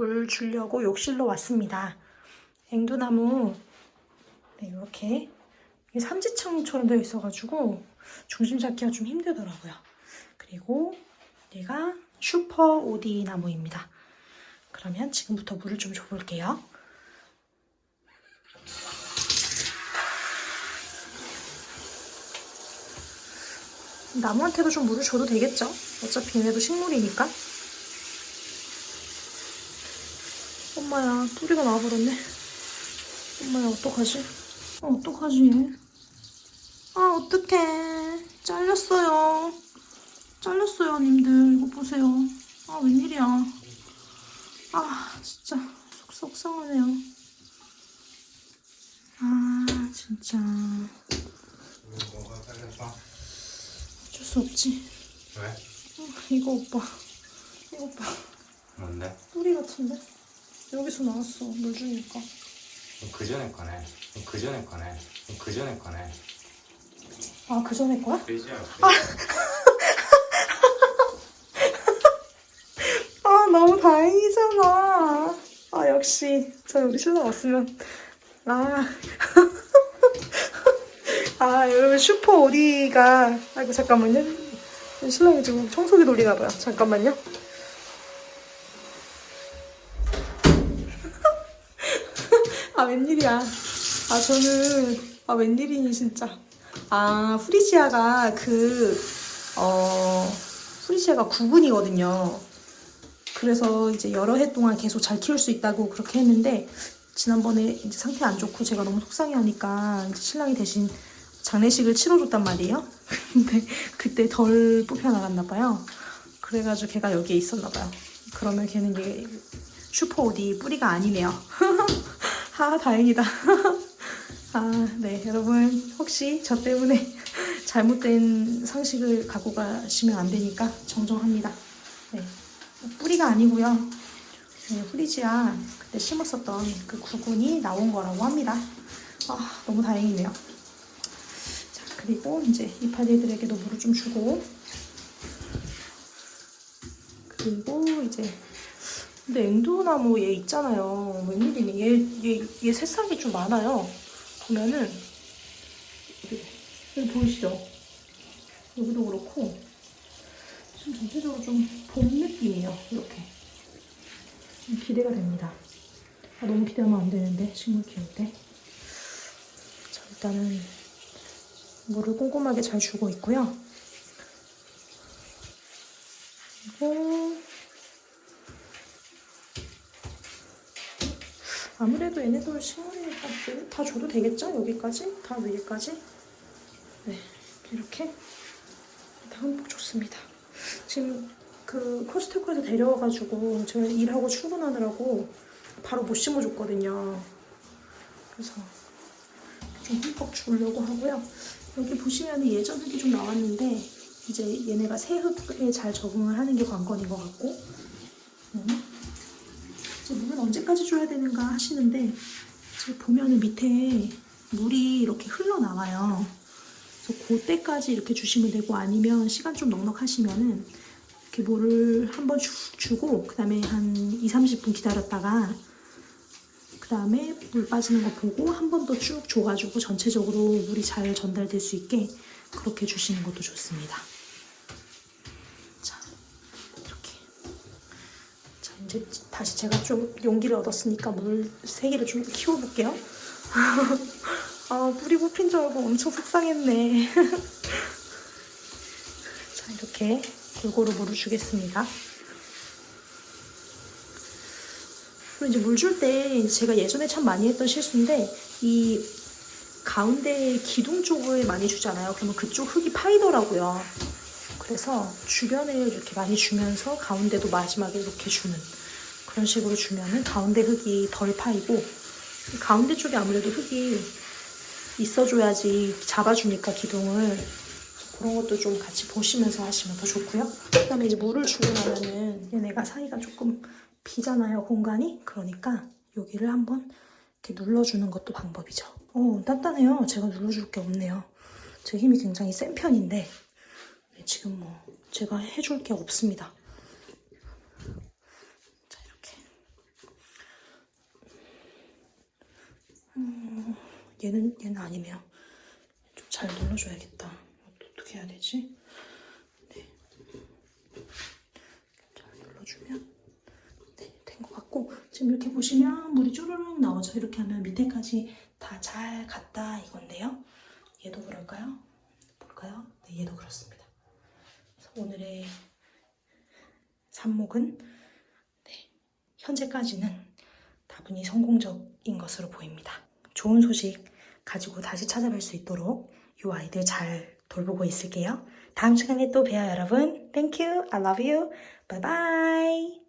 물 주려고 욕실로 왔습니다. 앵두나무 네, 이렇게 삼지창처럼 되어 있어가지고 중심 잡기가 좀 힘들더라고요. 그리고 얘가 슈퍼 오디 나무입니다. 그러면 지금부터 물을 좀 줘볼게요. 나무한테도 좀 물을 줘도 되겠죠? 어차피 얘네도 식물이니까. 엄마야, 뿌리가 나와버렸네. 엄마야, 어떡하지? 어, 어떡하지? 얘? 아, 어떡해. 잘렸어요. 잘렸어요, 님들. 이거 보세요. 아, 웬일이야. 아, 진짜. 속, 속상하네요. 아, 진짜. 어쩔 수 없지. 왜? 어, 이거 오빠. 이거 오빠. 뭔데? 뿌리 같은데? 여기서 나왔어. 물 주니까. 그 전에 거네. 그 전에 거네. 그 전에 거네. 아, 그 전에 거야? 돼지야. 아, 너무 다행이잖아. 아, 역시. 저 우리 신랑 왔으면. 아. 아, 여러분, 슈퍼 오리가. 아이고, 잠깐만요. 신랑이 지금 청소기 돌리나 봐요. 잠깐만요. 웬일이야. 아, 저는. 아, 웬일이니, 진짜. 아, 프리지아가 그, 어, 프리지아가 구근이거든요. 그래서 이제 여러 해 동안 계속 잘 키울 수 있다고 그렇게 했는데 지난번에 이제 상태 안 좋고 제가 너무 속상해 하니까 이제 신랑이 대신 장례식을 치러줬단 말이에요. 근데 그때 덜 뽑혀 나갔나 봐요. 그래가지고 걔가 여기에 있었나 봐요. 그러면 걔는 이게 슈퍼 오디 뿌리가 아니네요. 아 다행이다. 아 네 여러분 혹시 저 때문에 잘못된 상식을 갖고 가시면 안 되니까 정정합니다. 네. 뿌리가 아니고요. 네, 프리지아 그때 심었었던 그 구근이 나온 거라고 합니다. 아, 너무 다행이네요. 자, 그리고 이제 이파리들에게도 물을 좀 주고 그리고 이제 근데 앵두나무 얘 있잖아요. 웬일이니? 얘, 얘, 얘 새싹이 좀 많아요. 보면은 여기 보이시죠? 여기도 그렇고 좀 전체적으로 좀 봄 느낌이에요. 이렇게. 좀 기대가 됩니다. 아, 너무 기대하면 안 되는데, 식물 키울 때. 자, 일단은 물을 꼼꼼하게 잘 주고 있고요. 그리고 아무래도 얘네들 식물이니까 다 줘도 되겠죠? 여기까지? 다 위에까지? 네, 이렇게 다음복 좋습니다. 지금 그 코스트코에서 데려와가지고 제가 일하고 출근하느라고 바로 못 심어줬거든요. 그래서 좀 흠뻑 주려고 하고요. 여기 보시면 예전 흙이 좀 나왔는데 이제 얘네가 새 흙에 잘 적응을 하는 게 관건인 것 같고 음. 이제 물은 언제까지 줘야 되는가 하시는데 지금 보면은 밑에 물이 이렇게 흘러나와요. 그래서 그때까지 이렇게 주시면 되고 아니면 시간 좀 넉넉하시면은 이렇게 물을 한번 주고 그 다음에 한 2, 30분 기다렸다가 그 다음에 물 빠지는 거 보고 한 번 더 쭉 줘가지고 전체적으로 물이 잘 전달될 수 있게 그렇게 주시는 것도 좋습니다. 자 이렇게 자 이제 다시 제가 좀 용기를 얻었으니까 물세 개를 좀 키워볼게요. 아, 뿌리 뽑힌 줄 알고 엄청 속상했네. 자, 이렇게 골고루 물을 주겠습니다. 그리고 이제 물 줄 때 제가 예전에 참 많이 했던 실수인데 이 가운데 기둥 쪽을 많이 주잖아요. 그러면 그쪽 흙이 파이더라고요. 그래서 주변에 이렇게 많이 주면서 가운데도 마지막에 이렇게 주는 그런 식으로 주면은 가운데 흙이 덜 파이고 가운데 쪽에 아무래도 흙이 있어줘야지 잡아주니까 기둥을 그런 것도 좀 같이 보시면서 하시면 더 좋고요. 그다음에 이제 물을 주고 나면은 얘네가 사이가 조금 비잖아요 공간이 그러니까 여기를 한번 이렇게 눌러주는 것도 방법이죠. 어 단단해요. 제가 눌러줄 게 없네요. 제 힘이 굉장히 센 편인데 지금 뭐 제가 해줄 게 없습니다. 자 이렇게 음, 얘는 얘는 아니네요. 좀 잘 눌러줘야겠다. 어떻게 해야 되지? 네. 잘 눌러주면 네, 된 것 같고 지금 이렇게 보시면 물이 쪼르륵 나오죠. 이렇게 하면 밑에까지 다 잘 갔다 이건데요. 얘도 그럴까요? 오늘의 삽목은 네, 현재까지는 다분히 성공적인 것으로 보입니다. 좋은 소식 가지고 다시 찾아뵐 수 있도록 이 아이들 잘 돌보고 있을게요. 다음 시간에 또 봬요, 여러분. Thank you. I love you. Bye bye.